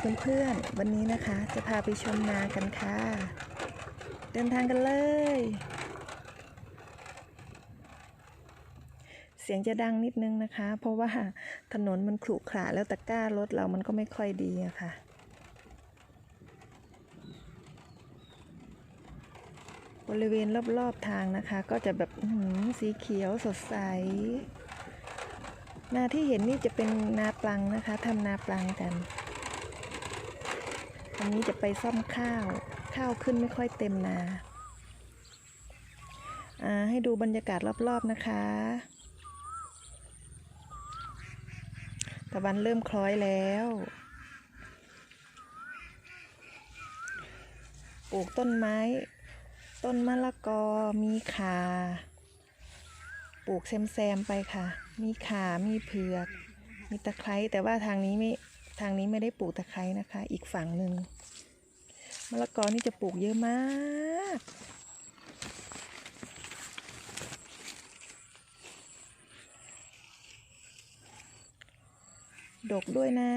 เพื่อนๆ วันนี้นะคะ จะพาไปชมนากันค่ะ เดินทางกันเลย เสียงจะดังนิดนึงนะคะ เพราะว่าถนนมันขรุขระแล้วตะกร้ารถเรามันก็ไม่ค่อยดีอะค่ะบริเวณรอบๆทางนะคะ ก็จะแบบสีเขียวสดใส นาที่เห็นนี่จะเป็นนาปลังนะคะทำนาปลังกัน อันนี้จะไปซ่อมข้าว ข้าวขึ้นไม่ค่อยเต็มนาอ่าให้ดูบรรยากาศรอบๆนะคะตะวันเริ่มคล้อยแล้ว ปลูกต้นไม้ ต้นมะละกอ มีขาปลูกแซมๆไปค่ะ มีขามีเผือก มีตะไคร้แต่ว่าทางนี้ไม่ ทางนี้ไม่ได้ปลูกตะไคร้นะคะ อีกฝั่งหนึ่งมะละกอนี่จะปลูกเยอะมาก ดกด้วยนะ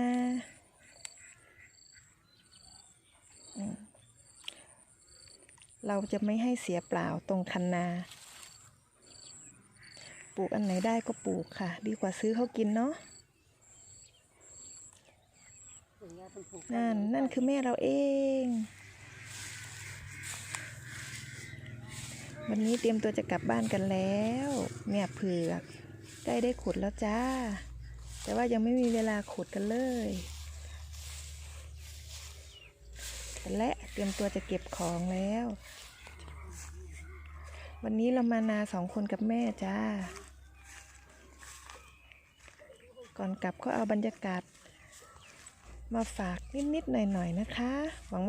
เราจะไม่ให้เสียเปล่าตรงคันนา ปลูกอันไหนได้ก็ปลูกค่ะ ดีกว่าซื้อเขากินเนาะ นั่นนั่นคือแม่เราเอง วันนี้เตรียมตัวจะกลับบ้านกันแล้วเนี่ยเผือกใกล้ได้ขุดแล้วจ้า แต่ว่ายังไม่มีเวลาขุดกันเลยและเตรียมตัวจะเก็บของแล้ว วันนี้เรามานาสองคนกับแม่จ้า ก่อนกลับก็เอาบรรยากาศ มาฝากนิดๆหน่อยๆนะคะหวังว่า